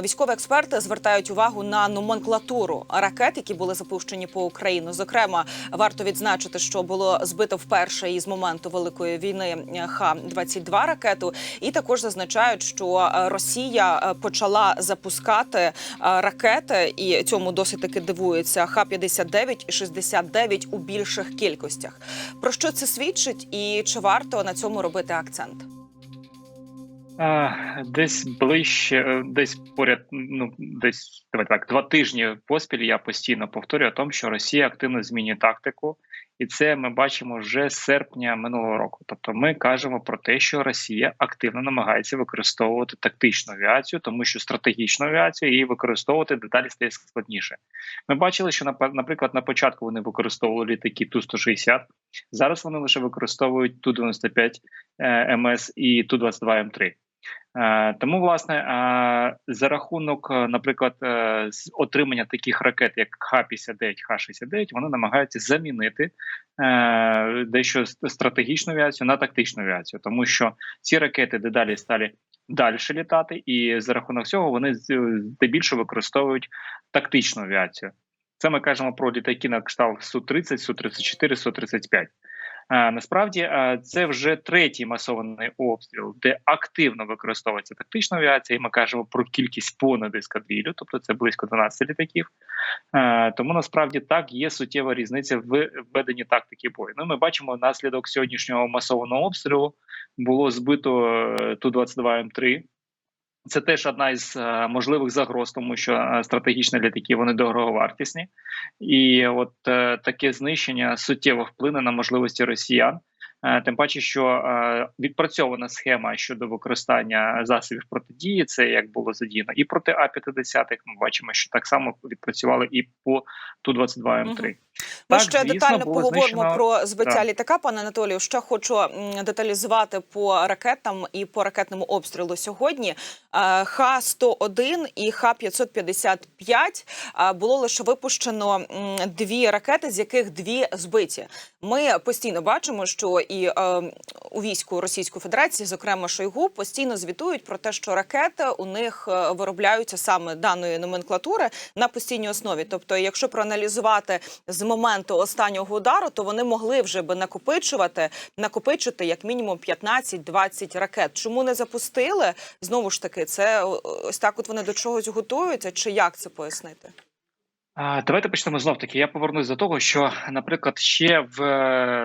Військові експерти звертають увагу на номенклатуру ракет, які були запущені по Україну. Зокрема, варто відзначити, що було збито вперше із моменту великої війни Х-22 ракету, і також зазначають, що Росія е, почала запускати е, ракети, і цьому досить таки дивуються Х-59 і 69 у більших кількостях. Про що це свідчить, і чи варто на цьому робити акцент? Десь ближче, е, десь поряд, ну десь давайте так, два тижні поспіль я постійно повторюю о тому, що Росія активно змінює тактику, і це ми бачимо вже з серпня минулого року. Тобто, ми кажемо про те, що Росія активно намагається використовувати тактичну авіацію, тому що стратегічну авіацію її використовувати дедалі стає складніше. Ми бачили, що наприклад, на початку вони використовували літаки Ту-160, зараз вони лише використовують Ту-95 МС і Ту-22 М3. Е, Тому, власне, е, за рахунок, е, наприклад, отримання таких ракет, як Х-59, Х-69, вони намагаються замінити дещо стратегічну авіацію на тактичну авіацію, тому що ці ракети дедалі стали далі літати, і за рахунок цього вони здебільшого використовують тактичну авіацію. Це ми кажемо про літаки на кшталт Су-30, Су-34, Су-35. Е, Насправді це вже третій масований обстріл, де активно використовується тактична авіація. І ми кажемо про кількість понад ескадрилю, тобто це близько 12 літаків. Тому насправді так є суттєва різниця в веденні тактики бою. Ну, ми бачимо наслідок сьогоднішнього масованого обстрілу було збито е, Ту-22 М3. Це теж одна із е, можливих загроз, тому що е, стратегічні літаки вони дороговартісні, і от е, таке знищення суттєво вплине на можливості росіян. Тим паче, що відпрацьована схема щодо використання засобів протидії, це як було задіяно, і проти А-50, Ми бачимо, що так само відпрацювали і по Ту-22 М3. Ми Так, ще звісно, детально поговоримо знищено- про збиття Так. літака, пане Анатолію. Ще хочу деталізувати по ракетам і по ракетному обстрілу сьогодні. Е, Х-101 і Х-555 е, було лише випущено дві ракети, з яких дві збиті. Ми постійно бачимо, що і е, у війську Російської Федерації, зокрема Шойгу, постійно звітують про те, що ракети у них виробляються саме даної номенклатури на постійній основі. Тобто, якщо проаналізувати з моменту останнього удару, то вони могли вже би накопичувати, накопичити як мінімум 15-20 ракет. Чому не запустили? Знову ж таки, це ось так. От вони до чогось готуються, чи як це пояснити? Давайте почнемо знов таки. Я повернусь до того, що, наприклад, ще в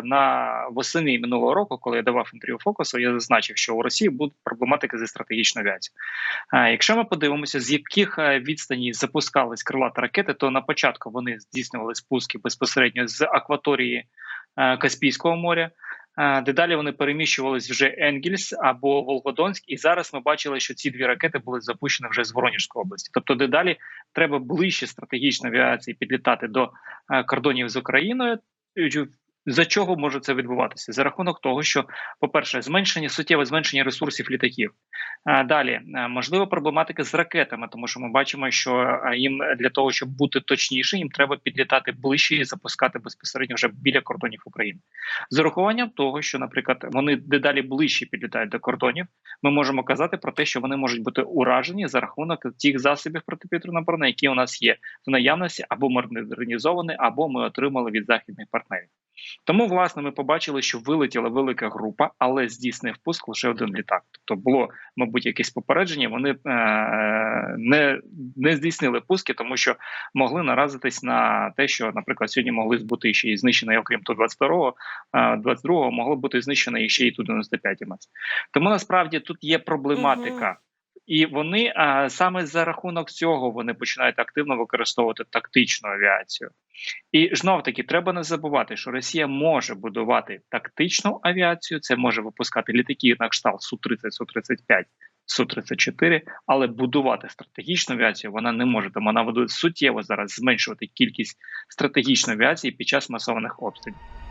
на восени минулого року, коли я давав інтерв'ю фокусу, я зазначив, що у Росії буде проблематика зі стратегічною авіацією. А якщо ми подивимося, з яких е, відстані запускались крилаті ракети, то на початку вони здійснювали спуски безпосередньо з акваторії е, Каспійського моря. Дедалі вони переміщувались вже Енгельс або Волгодонськ, і зараз ми бачили, що ці дві ракети були запущені вже з Воронежської області. Тобто, дедалі треба ближче стратегічно авіації підлітати до е, кордонів з Україною. За чого може це відбуватися? За рахунок того, що, по-перше, зменшення суттєве зменшення ресурсів літаків. Далі е, можливо проблематика з ракетами, тому що ми бачимо, що е, їм для того, щоб бути точніше, їм треба підлітати ближче і запускати безпосередньо вже біля кордонів України. З урахуванням того, що, наприклад, вони дедалі ближче підлітають до кордонів, ми можемо казати про те, що вони можуть бути уражені за рахунок тих засобів протиповітряної оборони, які у нас є в наявності, або модернізовані, або ми отримали від західних партнерів. Тому, власне, ми побачили, що вилетіла велика група, але здійснив пуск лише один літак. Тобто було, мабуть, якесь попередження. Вони е- не, не здійснили пуски, тому що могли наразитись на те, що, наприклад, сьогодні могли збути ще й знищений, окрім ту 22-го, е, 22-го, могло бути знищено ще й ту 95 МС. Тому насправді тут є проблематика. І вони а, саме за рахунок цього вони починають активно використовувати тактичну авіацію. І знов таки треба не забувати, що Росія може будувати тактичну авіацію, це може випускати літаки на кшталт Су-30, Су-35, Су-34, але будувати стратегічну авіацію вона не може, тому вона буде суттєво зараз зменшувати кількість стратегічної авіації під час масованих обстрілів.